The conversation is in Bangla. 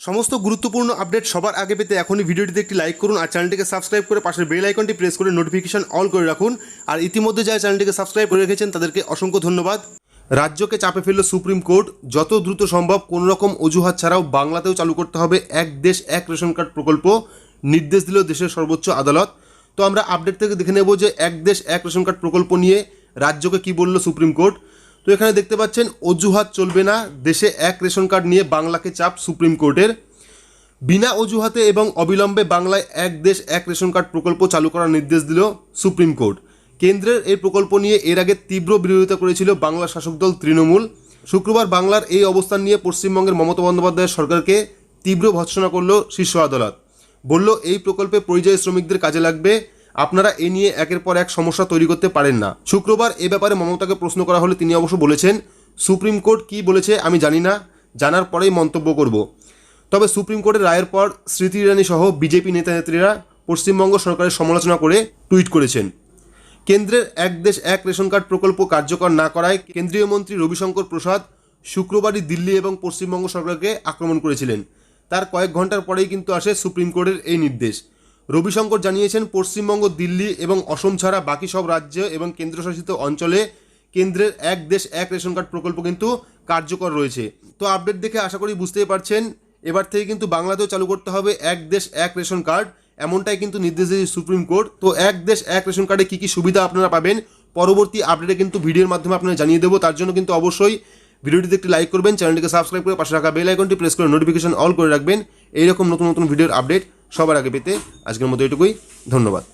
সমস্ত গুরুত্বপূর্ণ আপডেট সবার আগে পেতে এখনই ভিডিওটিতে একটি লাইক করুন আর চ্যানেলটিকে সাবস্ক্রাইব করে পাশের বেল আইকনটি প্রেস করে নোটিফিকেশন অল করে রাখুন। আর ইতিমধ্যে যারা চ্যানেলটিকে সাবস্ক্রাইব করে রেখেছেন, তাদেরকে অসংখ্য ধন্যবাদ। রাজ্যকে চাপে ফেলল সুপ্রিম কোর্ট। যত দ্রুত সম্ভব কোনো রকম অজুহাত ছাড়াও বাংলাতেও চালু করতে হবে এক দেশ, এক রেশন কার্ড প্রকল্প। নির্দেশ দিল দেশের সর্বোচ্চ আদালত। তো আমরা আপডেট থেকে দেখে নেব যে এক দেশ, এক রেশন কার্ড প্রকল্প নিয়ে রাজ্যকে কি বলল সুপ্রিম কোর্ট। তো এখানে দেখতে পাচ্ছেন, অজুহাত চলবে না। দেশে এক রেশন কার্ড নিয়ে বাংলাকে চাপ সুপ্রিম কোর্টের। বিনা অজুহাতে এবং অবিলম্বে বাংলায় এক দেশ এক রেশন কার্ড প্রকল্প চালু করার নির্দেশ দিল সুপ্রিম কোর্ট। কেন্দ্রের এই প্রকল্প নিয়ে এর আগে তীব্র বিরোধিতা করেছিল বাংলা শাসক দল তৃণমূল। শুক্রবার বাংলার এই অবস্থান নিয়ে পশ্চিমবঙ্গের মমতা বন্দ্যোপাধ্যায়ের সরকারকে তীব্র ভৎসনা করল শীর্ষ আদালত। বলল, এই প্রকল্পে পরিযায়ী শ্রমিকদের কাজে লাগবে। আপনারা এ নিয়ে একের পর এক সমস্যা তৈরি করতে পারেন না। শুক্রবার এ ব্যাপারে মমতাকে প্রশ্ন করা হলে তিনি অবশ্য বলেছেন, সুপ্রিম কোর্ট কী বলেছে আমি জানি না, জানার পরেই মন্তব্য করব। তবে সুপ্রিম কোর্টের রায়ের পর স্মৃতি ইরানি সহ বিজেপি নেতা নেত্রীরা পশ্চিমবঙ্গ সরকারের সমালোচনা করে টুইট করেছেন। কেন্দ্রের এক দেশ এক রেশন কার্ড প্রকল্প কার্যকর না করায় কেন্দ্রীয় মন্ত্রী রবিশঙ্কর প্রসাদ শুক্রবারই দিল্লি এবং পশ্চিমবঙ্গ সরকারকে আক্রমণ করেছিলেন। তার কয়েক ঘণ্টার পরেই কিন্তু আসে সুপ্রিম কোর্টের এই নির্দেশ। রবিশঙ্কর জানিয়েছেন, পশ্চিমবঙ্গ, দিল্লি এবং অসম ছাড়া বাকি সব রাজ্য এবং কেন্দ্রশাসিত অঞ্চলে কেন্দ্রের এক দেশ, এক রেশন কার্ড প্রকল্প কিন্তু কার্যকর রয়েছে। তো আপডেট দেখে আশা করি বুঝতেই পারছেন, এবার থেকে কিন্তু বাংলাতেও চালু করতে হবে এক দেশ, এক রেশন কার্ড। এমনটাই কিন্তু নির্দেশ দিয়েছে সুপ্রিম কোর্ট। তো এক দেশ, এক রেশন কার্ডে কী কী সুবিধা আপনারা পাবেন, পরবর্তী আপডেটে কিন্তু ভিডিওর মাধ্যমে আপনারা জানিয়ে দেবো। তার জন্য কিন্তু অবশ্যই ভিডিওটিতে একটি লাইক করবেন, চ্যানেলটিকে সাবস্ক্রাইব করে পাশে রাখা বেল আইকনটি প্রেস করে নোটিফিকেশন অল করে রাখবেন। এইরকম নতুন নতুন ভিডিওর আপডেট সবার আগে পেতে আজকের মতো এটুকুই। ধন্যবাদ।